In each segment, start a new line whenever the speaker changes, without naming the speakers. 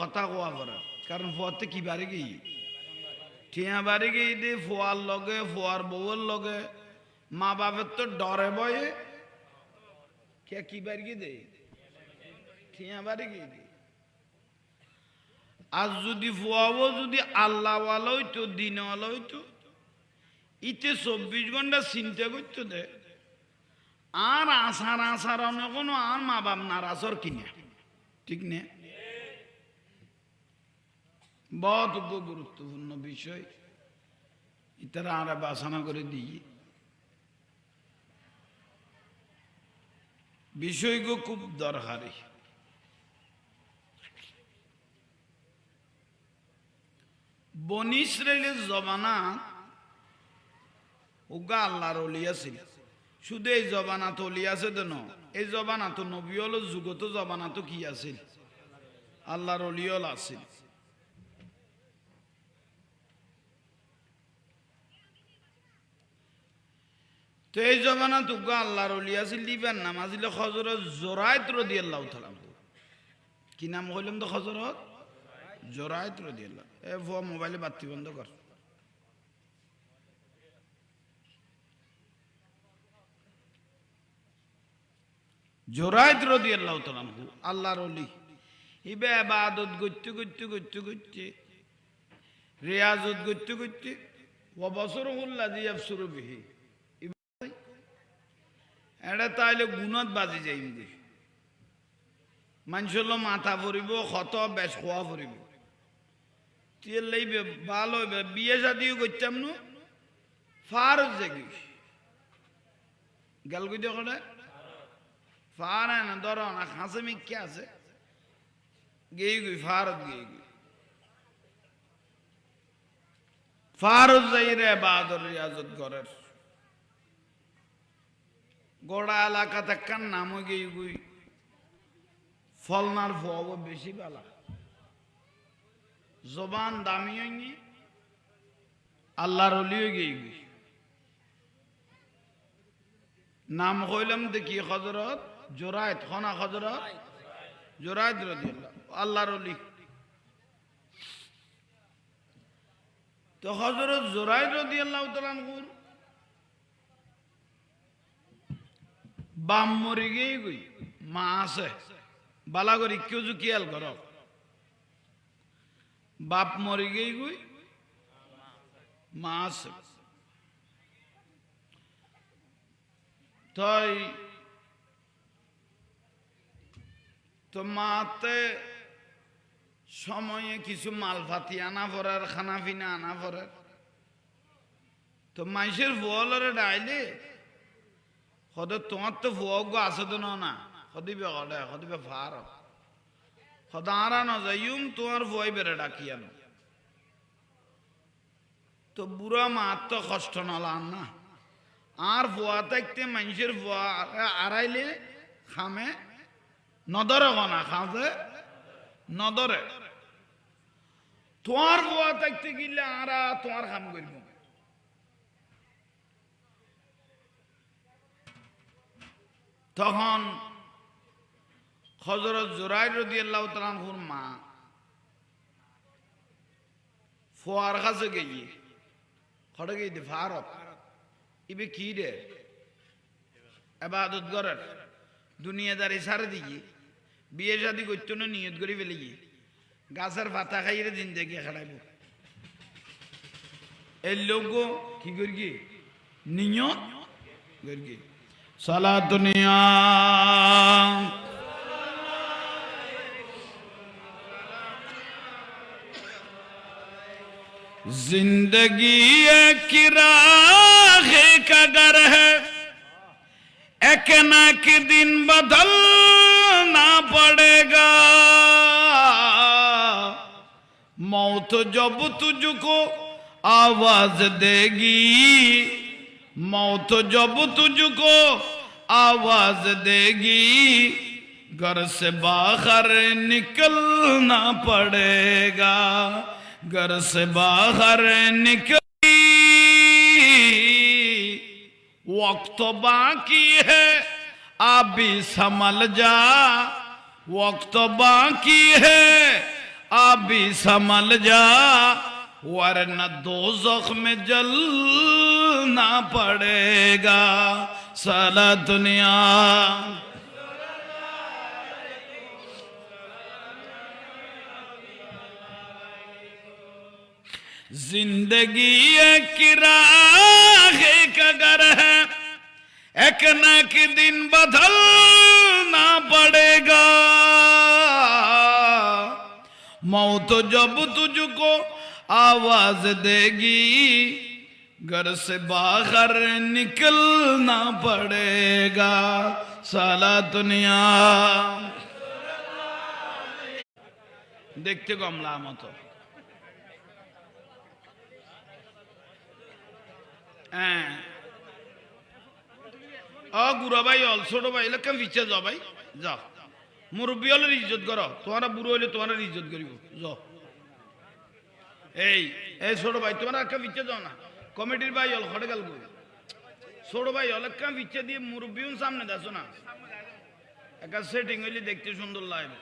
কথা কোয়া করে কারণ ফুয়াতে কি বাড়ি গেই ঠিয়া বাড়ি গেই দে ফুয়ার লগে ফুয়ার বউয়ের লগে মা বাপের তো ডরে বয়ে কে কি বাড়ি গিয়ে দে? ঠিয়া বাড়ি গিয়ে দে। আর যদি ফুয়াবো যদি আল্লাহ হইতো দিনওয়ালা হইতো ইতে চব্বিশ ঘণ্টা চিন্তা করতো দে। আর আসার আসার অন্য কোনো আর মা বাপ নারাজর কিনে। ঠিক নে? বহুত গুরুত্বপূর্ণ বিষয়। ইতারা আর বাসনা করে দিই। বিষয়গো খুব দরকারি। বনি ইসরায়েলের জবানা উগা আল্লাহর অলি আছিল। শুধু এই জবানাত অলি আছে তো ন। এই জবানাত নবী হল যুগত জবানাত কি আছিল? আল্লাহর অলিয়ল আছিল। তো এই জবানাত উগা আল্লাহর আছিল দিবেন নাম আজিলে খজরত জোরায়ত রদি আল্লাহ তালাম কি নাম কইলাম তো খজরত জোরায়ত রদি আল্লাহ এ ভুয়া মোবাইলে বাতি বন্ধ কর। জোরায়ত রদি আল্লাহ তালাম আল্লাহর অলি ইবে আবাদত করতে করতে করতে করতে, রিয়াজত করতে করতে ও বছর হুল্লা দিয়ে শুরু বিহি। এটা তাইলে গুণত বাজি যাইম দে। মানুষের মাথা ভরিব, ক্ষত, বেশ খোয়া ভরিব। তেল লইবে ভালো হইবে, বিয়ে শাদিও করতাম নু ফার জাগি গেল কই দেখো ফার না, ধর না, খাসে মিকে আছে। গেই গই ফারত গেই গই। ফারত যাই রে বাদর রিয়াজত ঘরের। গোড়া এলাকা থাকার নাম গেই গুই? ফলনার ফব বেশি বেলা জবান দামি হয়নি আল্লাহর অলিও গেই গুই। নাম কইলাম দেখি হজরত জোরায়ত খনা হজরত জোরায়ত রদি আল্লাহর অলি। তো হজরত জোরায়ত রদি আল্লাহ তালানহুর বাম মরি গেই গই মা আছে। বালা করি কেউ জু কিয়াল কর বাপ মরি গেই গই মা আছে। তাই তো মাতে সময়ে কিছু মালফাতি আনা পড়ার খানা পিনা আনা পড়ার তো মাইসের বলরে ডাইলে সদে তোমার তো ভুয়জ্ঞ আছে তো না সদিবে সদে সদিবে ফার সদা নজাইম তোমার ভয় বেড়ে ডাকি আনো। তো বুড়া মার তো কষ্ট নলান না। আর ভুয়া থাকতে মানুষের ভুয়া আড়াইলে খামে। নদরে গনা খাতে নদরে তোমার ভুয়া থাকতে গেলে আরা তোমার খাম করব তখন হজরত জোরাই রদি আল্লাহ তালানহুর মা ফোয়ার কাছে গিয়ে খড়ে গিয়ে দে ইবে কি রে? এবাদত করার দুনিয়াদারি সারে দিয়ে বিয়ে শাদি করতো না নিয়ত করে ফেলে গিয়ে গাছের পাতা খাইয়ে দিন দেখে খেলাইব এই লোক কি করি নিয়ত করি সালা দুনিয়া जिंदगी एक राह का गर है एक ना एक दिन बदलना पड़ेगा मौत जब तुझको आवाज देगी موت جب تجھ کو آواز دے گی، گھر سے باہر نکلنا پڑے گا۔ گھر سے باہر نکلی، وقت تو باقی ہے آپ بھی سمل جا۔ وقت تو باقی ہے آپ بھی سمل جا۔ ورنہ دو زخم جل سننا پڑے گا، سالا دنیا۔ زندگی ایک راہ ایک اگر ہے، ایک نہ دن بدلنا پڑے گا۔ موت جب تجھ کو آواز دے گی घर से बाहर निकलना पड़ेगा साला दुनिया দেখতে কমলা মতো হ্যাঁ অ গুড়া ভাই অল ছোট ভাই এলাকা পিছিয়ে যাও ভাই যাও মুরব্বী হলে ইজ্জত করো তোমারা বুড়ো হইলে তোমার ইজ্জত করিব যাও এই এই ছোট ভাই তোমার একটা পিছিয়ে যাও না কমিটির ভাই হল হটে গেল ছোট ভাই একটা পিছিয়ে দিয়ে মুরব্বী সামনে দেখো না। একটা সেটিং হইলে দেখতে সুন্দর লাগবে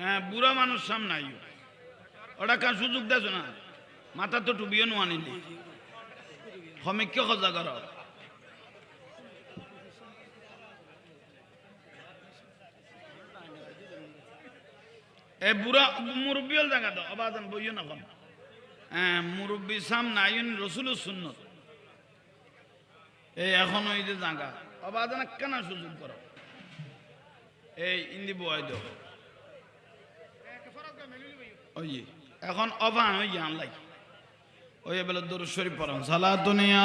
হ্যাঁ বুড়া মানুষ সামনে আইও। ওটা কার সুযোগ দেছ না। মাথা তো টুবিও নো আনিলি সমীক্ষা সজা কর? এ বুড়া মুরব্বী হল জায়গা তো অবাদন বইও না কোন হ্যাঁ মুরব্বী সাম নাই রসুল সুন্নত। এই এখন ওই যে জাগা অবাদন কেন সুযোগ করো? এই ইন্দি বয় দাও। ওই এখন অবান ওই জান লাই। ওই বেলা দরু পড়ান সালা দুনিয়া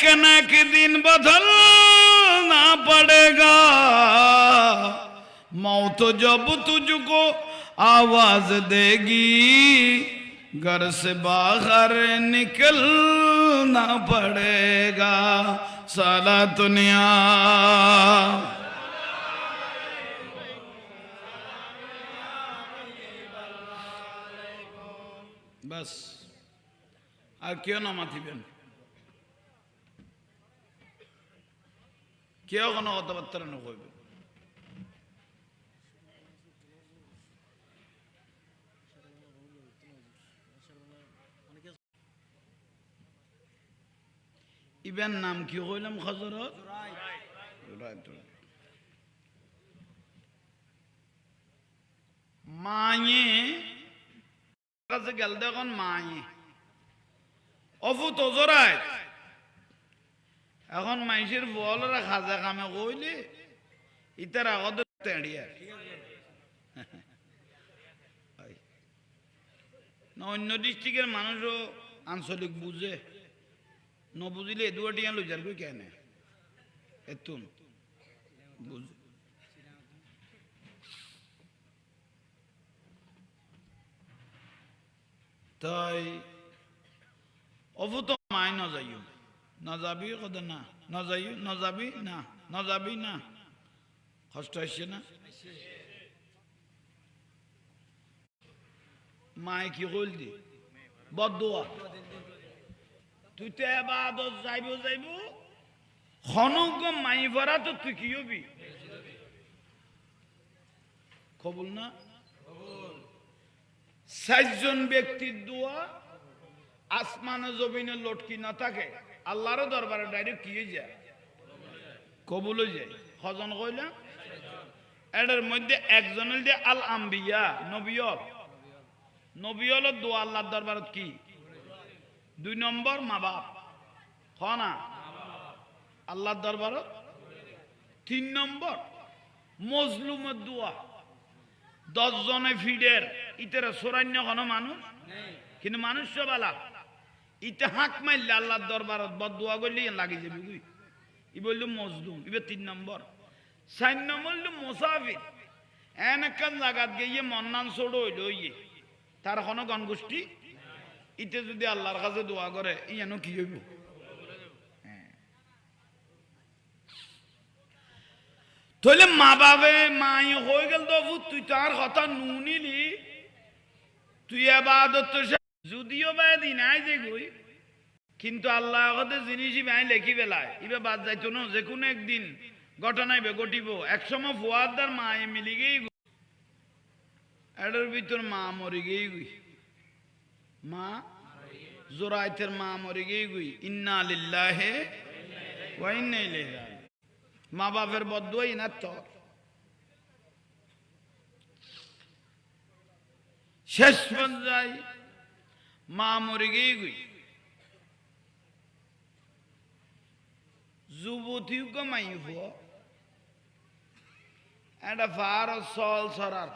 ایک نہ ایک دن بدلنا پڑے گا۔ موت جب تجھ کو آواز دے گی، گھر سے باہر نکلنا پڑے گا۔ سالہ دنیا۔ بس۔ আর نہ ماتھی بہن؟ কেউ কোনো কথাবার্তা নকইবে ইবেন নাম কি কইলাম খজরত মায়ে, কাছে গেল দেখুন মায়ে। অফু তজরায় এখন মাইসের বলরা খাজা কামে কইলে ইতার আগত তেড়িয়া না, অন্য ডিস্ট্রিক্টের মানুষও আঞ্চলিক বুঝে। নবুঝিলে এদুয়াটিয়া লইজার কই কেন? এতুন। বুঝে তাই অভূত মায় ন যাইও। ন যাবি কদ না ন যাইও ন যাবি না। কষ্ট আসছে না? মায় কি তুই তো এবার যাইব যাইব। মাই ভরা তো তুই কি হবি? কবুল না? চারজন ব্যক্তির দোয়া আসমানে জমিনে লটকি না থাকে। আল্লাহর দরবারে ডাইরেক্ট কি হয়ে যায়? কবুল হয়ে যায়। হজন কইলা? এটার মধ্যে একজনের যে আল আম্বিয়া নবিয়ল নবিয়লের দোয়া আল্লাহর দরবারত কি? দুই নম্বর মা বাপ। হ না? আল্লাহর দরবারত তিন নম্বর মজলুমের দোয়া। দশ জনে ফিডের। ইতারা সোরান্য কোনো মানুষ? কিন্তু মানুষ সব আলা ইতে হাঁক মারলে আল্লাহর দরবারত বদুয়া করলে লাগি যাবি তুই। ই বলল মজলুম ইবে তিন নম্বর। চার নম্বর মুসাফির। এন একখান জায়গাত গিয়ে মন্নান ছোড়ো হইল ইয়ে। তার কোনো গণগোষ্ঠী ইতে যদি আল্লাহর কাছে দোয়া করে ইয়ানো কি হইব? হ্যাঁ। তাহলে মা বাবে মাই হয়ে গেল তো তুই তার কথা নুনিলি। তুই এবাদত যদিও বা দিন আই যে গই, কিন্তু আল্লাহ আগতে জিনিসই ভাই লেখি বেলায় ইবে বাদ যাইতো না, যে কোনো একদিন ঘটনাইবে ঘটিব একসময় ফুয়াদার মা মিলি গেই এটার ভিতর মা মরি গেই গই। মা, জোরাইতের মা মরি গেই গই। ইন্না লিল্লাহে ওয়া ইন্না ইলাইহি। মা বাপের বদুয়াই না তোর। শেষ পর্যায়ে মা মরে গিয়ে গই। যুবতীও কমাই একটা ফার সল সরার